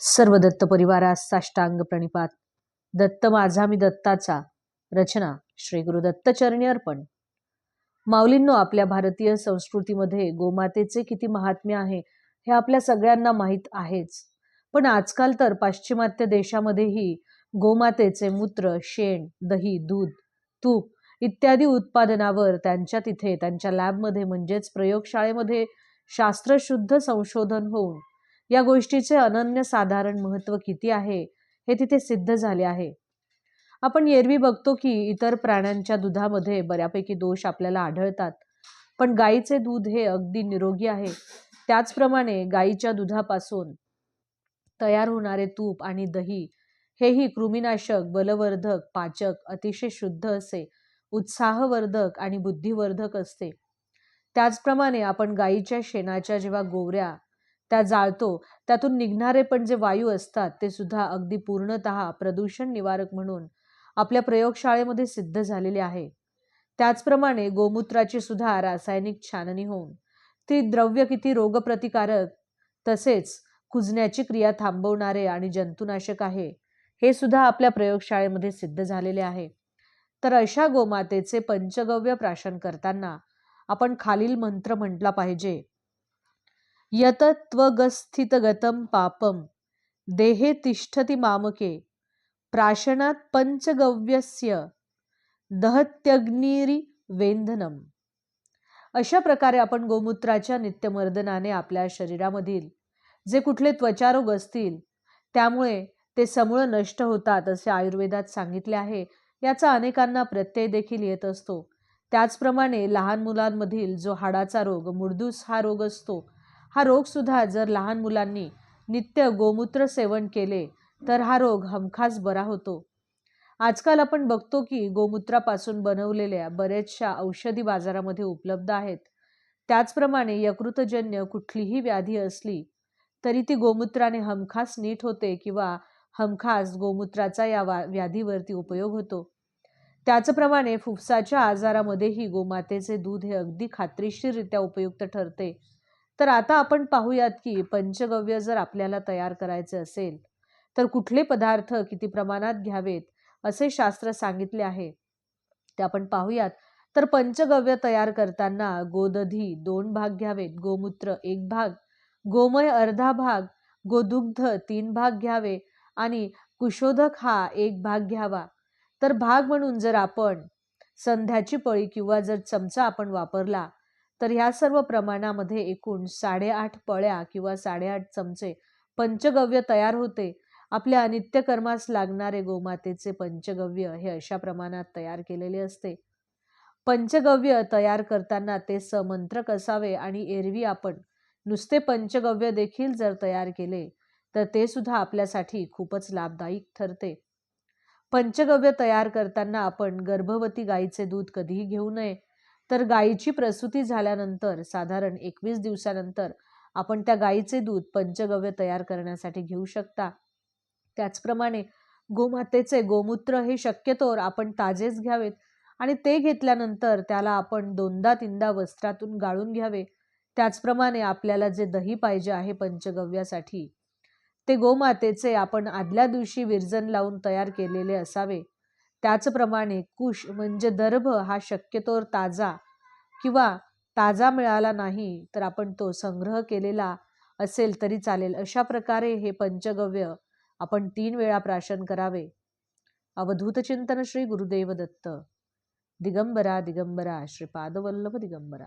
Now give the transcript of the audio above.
सर्व दत्त परिवारास साष्टांग प्रणिपात. दत्त माझा मी दत्ताचा. रचना श्री गुरु दत्तचरणी अर्पण. माऊलींनो आपल्या भारतीय संस्कृतीमध्ये गोमातेचे किती महात्म्य आहे हे आपल्या सगळ्यांना माहीत आहेच. पण आजकाल तर पाश्चिमात्य देशामध्येही गोमातेचे मूत्र शेण दही दूध तूप इत्यादी उत्पादनावर त्यांच्या तिथे त्यांच्या लॅबमध्ये म्हणजेच प्रयोगशाळेमध्ये शास्त्रशुद्ध संशोधन होऊन या गोष्टीचे अनन्यसाधारण महत्त्व किती आहे हे तिथे सिद्ध झाले आहे. आपण एरवी बघतो की इतर प्राण्यांच्या दुधामध्ये बऱ्यापैकी दोष आपल्याला आढळतात पण गाईचे दूध हे अगदी निरोगी आहे. त्याचप्रमाणे गाईच्या दुधापासून तयार होणारे तूप आणि दही हेही कृमीनाशक बलवर्धक पाचक अतिशय शुद्ध असे उत्साहवर्धक आणि बुद्धिवर्धक असते. त्याचप्रमाणे आपण गाईच्या शेणाच्या जेव्हा गोवऱ्या त्या जाळतो. त्यातून निघणारे पण जे वायू असतात ते सुद्धा अगदी पूर्णत प्रदूषण निवारक म्हणून आपल्या प्रयोगशाळेमध्ये सिद्ध झालेले आहे. त्याचप्रमाणे गोमूत्राची सुद्धा रासायनिक छाननी होऊन ती द्रव्य किती रोगप्रतिकारक तसेच कुजण्याची क्रिया थांबवणारे आणि जंतुनाशक आहे हे सुद्धा आपल्या प्रयोगशाळेमध्ये सिद्ध झालेले आहे. तर अशा गोमातेचे पंचगव्य प्राशन करताना आपण खालील मंत्र म्हटला पाहिजे. यतत्वगस्थितगतं पापं देहे तिष्ठति मामके प्राशनात पंचगव्यस्य दहत्यग्निरिवेंधनम अशा प्रकारे आपण गोमूत्राच्या नित्यमर्दनाने आपल्या शरीरामधील जे कुठले त्वचारोग असतील त्यामुळे ते समूळ नष्ट होतात असे आयुर्वेदात सांगितले आहे. याचा अनेकांना प्रत्यय देखील येत असतो. त्याचप्रमाणे लहान मुलांमधील जो हाडाचा रोग मुर्दूस हा रोग असतो हा रोगसुद्धा जर लहान मुलांनी नित्य गोमूत्र सेवन केले तर हा रोग हमखास बरा होतो. आजकाल आपण बघतो की गोमूत्रापासून बनवलेल्या बऱ्याचशा औषधी बाजारामध्ये उपलब्ध आहेत. त्याचप्रमाणे यकृतजन्य कुठलीही व्याधी असली तरी ती गोमूत्राने हमखास नीट होते किंवा हमखास गोमूत्राचा या व्याधीवरती उपयोग होतो. त्याचप्रमाणे फुफ्साच्या आजारामध्येही गोमातेचे दूध हे अगदी खात्रीशीररित्या उपयुक्त ठरते. तर आता आपण पाहूयात की पंचगव्य जर आपल्याला तयार करायचे असेल तर कुठले पदार्थ किती प्रमाणात घ्यावेत असे शास्त्र सांगितले आहे. ते आपण पाहूयात. तर पंचगव्य तयार करताना गोदधी दोन भाग घ्यावेत गोमूत्र एक भाग गोमय अर्धा भाग गोदुग्ध तीन भाग घ्यावे आणि कुशोधक हा एक भाग घ्यावा. तर भाग म्हणून जर आपण संध्याची पळी किंवा जर चमचा आपण वापरला तर ह्या सर्व प्रमाणामध्ये एकूण साडेआठ पळ्या किंवा साडेआठ चमचे पंचगव्य तयार होते. आपल्या नित्यकर्मास लागणारे गोमातेचे पंचगव्य हे अशा प्रमाणात तयार केलेले असते. पंचगव्य तयार करताना ते समंत्रक असावे आणि एरवी आपण नुसते पंचगव्य देखील जर तयार केले तर ते सुद्धा आपल्यासाठी खूपच लाभदायक ठरते. पंचगव्य तयार करताना आपण गर्भवती गायीचे दूध कधीही घेऊ नये. तर गायीची प्रसूती झाल्यानंतर साधारण एकवीस दिवसानंतर आपण त्या गायीचे दूध पंचगव्य तयार करण्यासाठी घेऊ शकता. त्याचप्रमाणे गोमातेचे गोमूत्र हे शक्यतोवर आपण ताजेच घ्यावेत आणि ते घेतल्यानंतर त्याला आपण दोनदा तीनदा वस्त्रातून गाळून घ्यावे. त्याचप्रमाणे आपल्याला जे दही पाहिजे आहे पंचगव्यासाठी ते गोमातेचे आपण आदल्या दिवशी विरजन लावून तयार केलेले असावे. त्याचप्रमाणे कुश म्हणजे दर्भ हा शक्यतोर ताजा किंवा ताजा मिळाला नाही तर आपण तो संग्रह केलेला असेल तरी चालेल. अशा प्रकारे हे पंचगव्य आपण तीन वेळा प्राशन करावे. अवधूत चिंतन श्री गुरुदेव दत्त. दिगंबरा दिगंबरा श्रीपादवल्लभ दिगंबरा.